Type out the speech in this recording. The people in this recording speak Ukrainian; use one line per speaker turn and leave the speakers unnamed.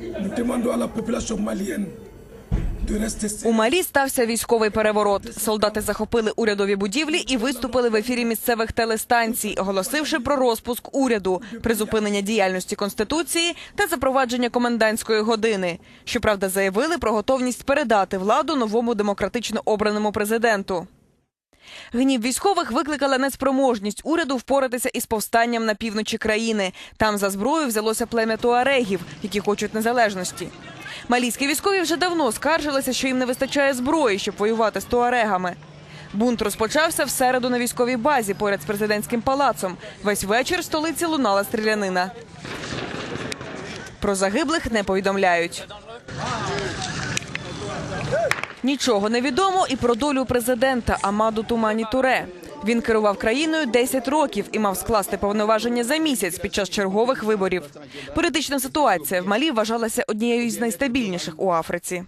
Nous demandons à la
У Малі стався військовий переворот. Солдати захопили урядові будівлі і виступили в ефірі місцевих телестанцій, оголосивши про розпуск уряду, призупинення діяльності конституції та запровадження комендантської години. Щоправда, заявили про готовність передати владу новому демократично обраному президенту. Гнів військових викликала неспроможність уряду впоратися із повстанням на півночі країни. Там за зброю взялося плем'я туарегів, які хочуть незалежності. Малійські військові вже давно скаржилися, що їм не вистачає зброї, щоб воювати з туарегами. Бунт розпочався в середу на військовій базі поряд з президентським палацом. Весь вечір в столиці лунала стрілянина. Про загиблих не повідомляють. Нічого не відомо і про долю президента Амаду Тумані Туре. Він керував країною 10 років і мав скласти повноваження за місяць під час чергових виборів. Політична ситуація в Малі вважалася однією з найстабільніших у Африці.